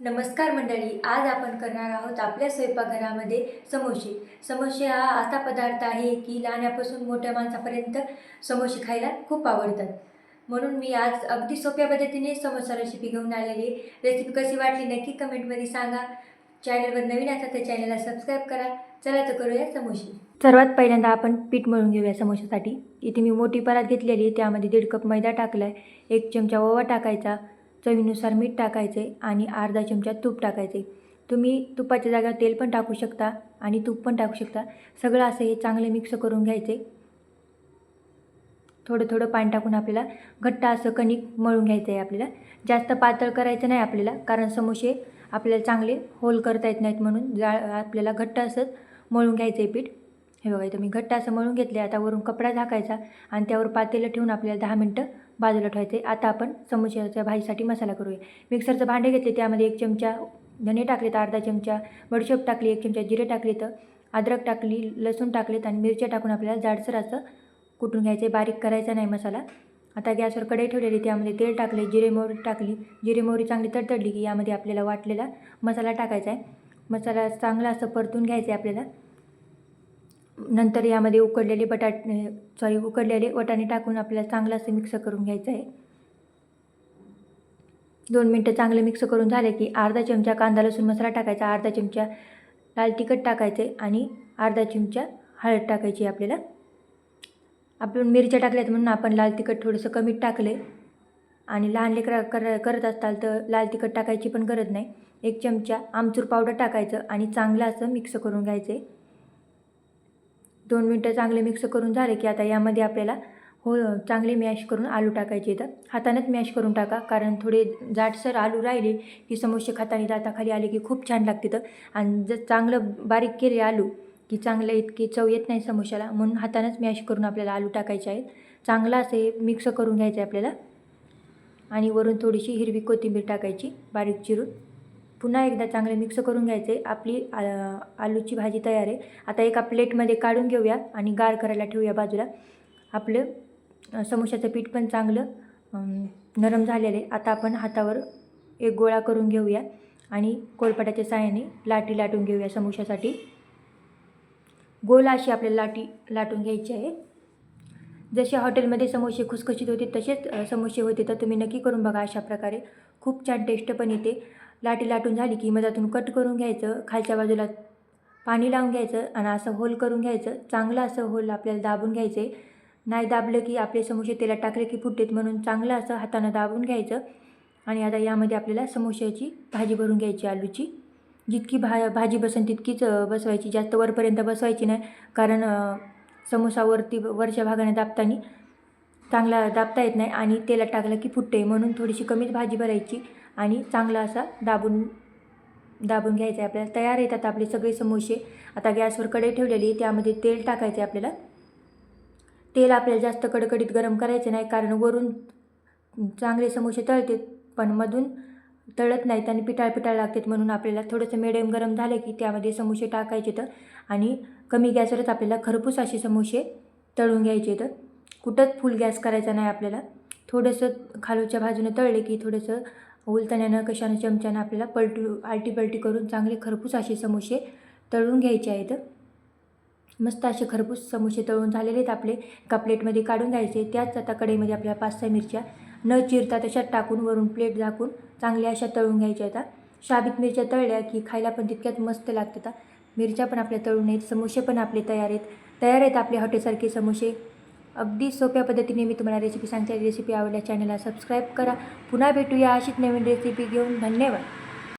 नमस्कार मंडळी आज आपण करणार आहोत आपल्या स्वयंपाकघरामध्ये समोसे. समोसे हा असा पदार्थ आहे की लहानापासून मोठ्या माणसापर्यंत समोसे खायला खूप आवडतात. म्हणून मी आज अगदी सोप्या पद्धतीने समोसा रेसिपी घेऊन आलेली रेसिपी कशी वाटली नक्की कमेंटमध्ये सांगा. चॅनलवर नवीन असाल तर चॅनलला सबस्क्राईब करा. चला तर करूया समोसे. सर्वात पहिल्यांदा आपण पीठ मळून घेऊया समोशासाठी. इथे मी मोठी परात घेतलेली आहे त्यामध्ये दीड कप मैदा टाकला आहे एक चमचा ओवा टाकायचा चवीनुसार मीठ टाकायचे आणि अर्धा चमचा तूप टाकायचे. तुम्ही तुपाच्या जागेवर तेल पण टाकू शकता आणि तूप पण टाकू शकता. सगळं असं हे चांगले मिक्स करून घ्यायचे. थोडं थोडं पाणी टाकून आपल्याला घट्ट असं कणिक मळून घ्यायचं आहे आपल्याला. जास्त पातळ करायचं नाही आपल्याला कारण समोसे आपल्याला चांगले होल करता येत नाहीत म्हणून जा आपल्याला घट्ट असंच मळून घ्यायचं आहे पीठ. हे बघा इथं मी घट्ट असं मळून घेतले आता वरून कपडा झाकायचा आणि त्यावर पातेलं ठेवून आपल्याला दहा मिनटं बाजूला ठेवायचे आता आपण समोश्याच्या भाजीसाठी मसाला करूया. मिक्सरचं भांडे घेतले त्यामध्ये एक चमचा धने टाकलेत अर्धा चमचा बडशेप टाकली एक चमचा जिरे टाकले तर अद्रक टाकली लसूण टाकलेत आणि मिरच्या टाकून आपल्याला जाडसर असं कुटून घ्यायचे बारीक करायचा नाही मसाला. आता गॅसवर कढई ठेवलेली त्यामध्ये तेल टाकले जिरे मोहरी टाकली. जिरे मोहरी चांगली तडतडली की यामध्ये आपल्याला वाटलेला मसाला टाकायचा आहे मसाला चांगला असं परतून घ्यायचा आहे आपल्याला. नंतर यामध्ये उकडलेले बटाट सॉरी उकडलेले वटाणे टाकून आपल्याला चांगलं असं मिक्स करून घ्यायचं आहे. दोन मिनटं चांगलं मिक्स करून झालं की अर्धा चमचा कांदा लसूण मसाला टाकायचा अर्धा चमचा लाल तिखट टाकायचे आणि अर्धा चमचा हळद टाकायची आपल्याला. आपण मिरच्या टाकल्यात म्हणून आपण लाल तिखट थोडंसं कमी टाकले आणि लहान लेकरा कर करत असताल तर लाल तिखट टाकायची पण गरज नाही. एक चमचा आमचूर पावडर टाकायचं आणि चांगलं असं मिक्स करून घ्यायचं आहे. दोन मिनटं चांगले मिक्स करून झाले की आता यामध्ये आपल्याला हो चांगले मॅश करून आलू टाकायचे इथं हातानंच मॅश करून टाका कारण थोडे जाडसर आलू राहिले की समोसे खाताने दाताखाली आले की खूप छान लागते तर. आणि जर चांगलं बारीक केले आलू की चांगलं इतकी चव येत नाही समोशाला म्हणून हातानंच मॅश करून आपल्याला आलू टाकायचे आहेत. चांगलं असे मिक्स करून घ्यायचं आहे आपल्याला. आणि वरून थोडीशी हिरवी कोथिंबीर टाकायची बारीक चिरून. पुन्हा एकदा चांगले मिक्स करून घ्यायचे. आपली आ- आलूची भाजी तयार आहे. आता एका प्लेटमध्ये काढून घेऊया आणि गार करायला ठेवूया बाजूला. आपलं समोशाचं पीठ पण चांगलं नरम झालेलं आहे. आता आपण हातावर एक गोळा करून घेऊया आणि कोळपाटाच्या साहाय्याने लाटी लाटून घेऊया समोशासाठी गोल अशी आपल्याला लाटी लाटून घ्यायची आहे. जसे हॉटेलमध्ये समोसे खुसखुशीत होते तसेच समोसे होते तर तुम्ही नक्की करून बघा अशा प्रकारे. खूप छान टेस्ट पण येते. लाटी लाटून झाली की मधातून कट करून घ्यायचं खालच्या बाजूला पाणी लावून घ्यायचं आणि असं होल करून घ्यायचं. चांगलं असं होल आपल्याला दाबून घ्यायचं. आहे नाही दाबलं की आपले समोसे तेलात टाकले की फुटतेत म्हणून चांगलं असं हातानं दाबून घ्यायचं. आणि आता यामध्ये आपल्याला समोश्याची भाजी भरून घ्यायची आलूची. जितकी भा भाजी बसेल तितकीच बसवायची. जास्त वरपर्यंत बसवायची नाही कारण समोसावरती वरच्या भागाने दाबताना चांगला दाबता येत नाही आणि तेलात टाकलं की फुटते म्हणून थोडीशी कमीच भाजी भरायची. आणि चांगला असा दाबून दाबून घ्यायचं आहे आपल्याला. तयार येतात आपले सगळे समोसे. आता गॅसवर कढई ठेवलेली त्यामध्ये तेल टाकायचं आहे आपल्याला. तेल आपल्याला जास्त कडकडीत गरम करायचं नाही कारण वरून चांगले समोसे तळते पण मधून तळत नाहीत आणि पिटाळ पिटाळ लागतात म्हणून आपल्याला थोडंसं मिडियम गरम झालं की त्यामध्ये समोसे टाकायचे तर. आणि कमी गॅसवरच आपल्याला खरपूस असे समोसे तळून घ्यायचे तर. कुठंच फुल गॅस करायचा नाही आपल्याला. थोडंसं खालूच्या बाजूनं तळले की थोडंसं उलतण्यानं कशानं चमच्यानं आपल्याला पलटू आलटी पलटी करून चांगले खरपूस असे समोसे तळून घ्यायचे आहेत. मस्त असे खरपूस समोसे तळून झालेले आहेत आपले. एका प्लेटमध्ये काढून घ्यायचे. त्याच आता कढईमध्ये आपल्याला पाच सहा मिरच्या. न चिरता तशात टाकून वरून प्लेट झाकून चांगल्या अशा तळून घ्यायच्या आता शाबीत मिरच्या तळल्या की खायला पण तितक्यात मस्त लागतात. मिरच्या पण आपल्या तळून आहेत. समोसे पण आपले तयार आहेत. तयार आहेत आपले हॉटेलसारखे समोसे. अगदी सोप्या पद्धतीने मी तुम्हाला रेसिपी सांगते. रेसिपी आवडल्या चॅनलला सबस्क्राईब करा. पुन्हा भेटूया अशीच नवीन रेसिपी घेऊन. धन्यवाद.